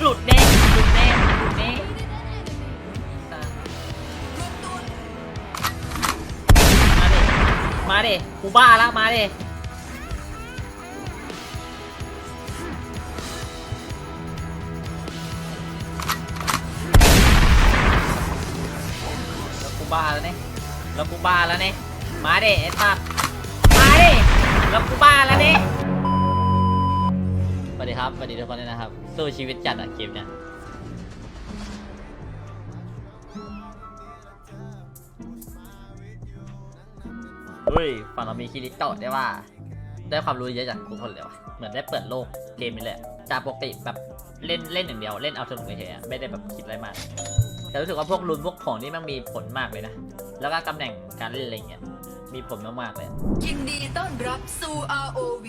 หลุดแน่หลุดแน่หลุดแน่อะมาดิมาดิกูบ้าละมาดิแล้วกูบ้าแล้วเนี่ยแล้วกูบ้าแล้วเนี่ยมาดิไอ้สัต ครับสวัสดีทุกคนด้วยนะครับ สู้ชีวิตจัดอะเกมเนี้ยเฮ้ยฝั่งเรามีคิริโตะได้ว่า ได้ความรู้เยอะจากทุกคนเลยว่ะเหมือนได้เปิดโลกเกมนี้เละจากปกติแบบเล่นเล่นอย่างเดียวเล่นเอาสนุกเฉยๆอะไม่ได้แบบคิดอะไรมาก แต่รู้สึกว่าพวกรุนพวกของนี่มันมีผลมากเลยนะ แล้วก็ตำแหน่งการเล่นอะไรเงี้ยมีผลมากๆเลย ยินดีต้อนรับสู่ ROV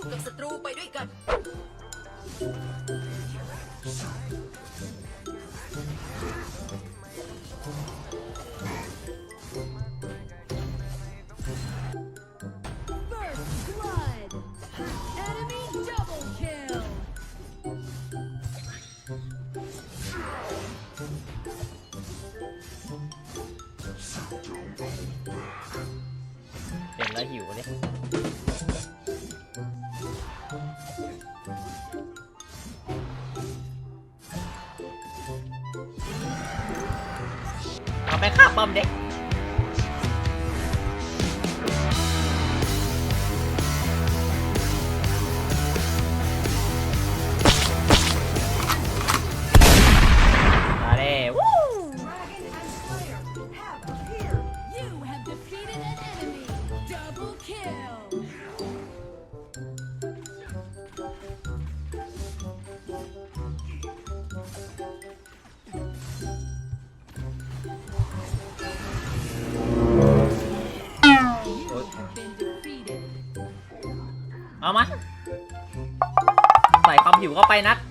สู้กับศัตรูไปด้วยกัน First blood. Enemy double kill. เห็นแล้วหิวเลย เอาไปฆ่าป้อมเด็ก เอามา ใส่ความหิวเข้าไปนัด An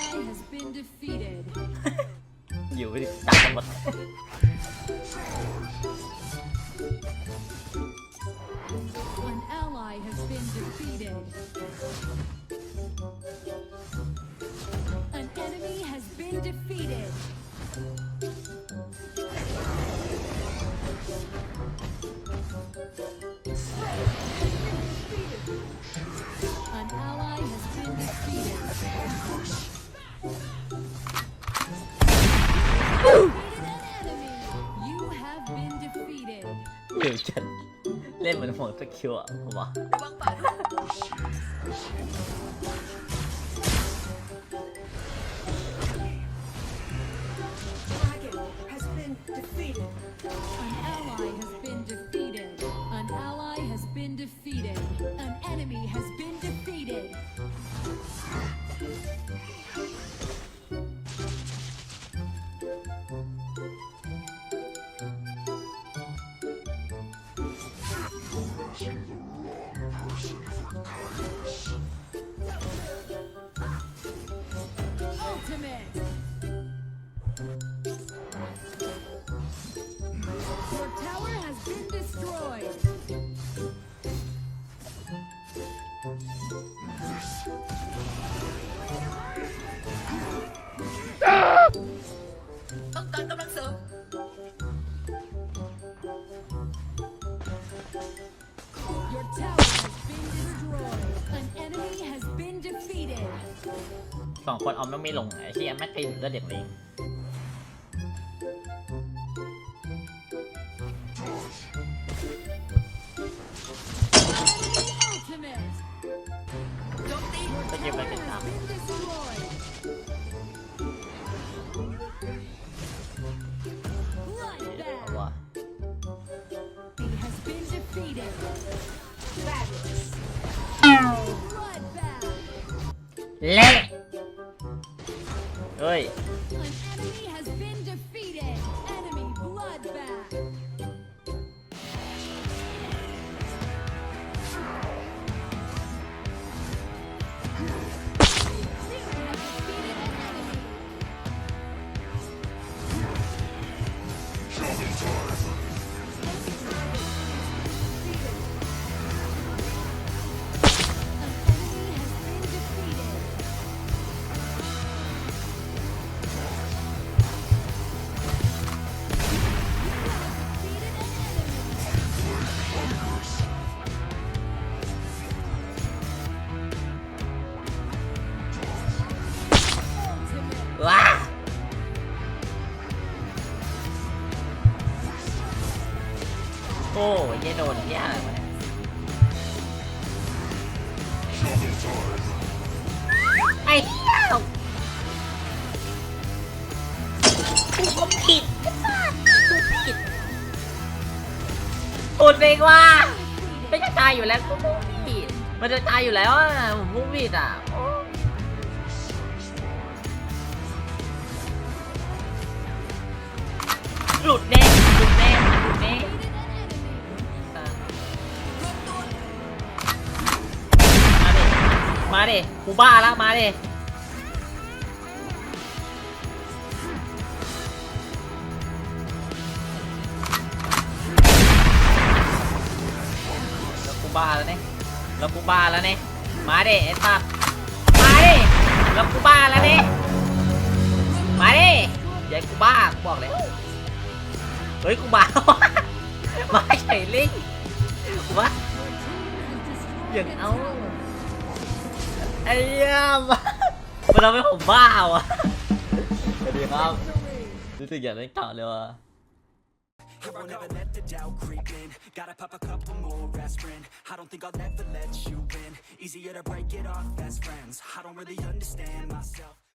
ally has been defeated. หิวไปดิจับกันหมด defeated. หิวจัดเล่นเหมือนหมดสกิลอะผมว่า Yeah. สองคนออมต้องไม่ลงไอ้ที่แม่ตีนแล้วเด็กเลงก็เก็บนสาละ เหี้ยโดนยอะไรวะเนี่ยไอ้เหี้ยกูก็ผิดไอ้สัสกูผิดอุดเองว่าไม่จะตายอยู่แล้วกูมุ่งผิดมันจะตายอยู่แล้วอะผมมุ่งผิดอะโอ้หลุดแน่หลุดแน่ มาดิมาดิกูบ้าแล้วมาดิแล้วกูบ้าแล้วเนี่ยแล้วกูบ้าแล้วเนี่ยมาดิไอ้สัตว์มาดิแล้วกูบ้าแล้วเนี่ยมาดิอย่าให้กูบ้ากูบอกเลยเฮ้ยกูบ้ามาเฉยลิงกูบ้าอย่างเอา ไอ้เหี้ยมมันทำให้ผมบ้าว่ะสวัสดีครับรู้สึกอยากเล่นต่อเลยว่ะ I won't never let the doubt creep in Gotta pop a couple more aspirin I don't think I'll ever let you in Easier to break it off best friends I don't really understand myself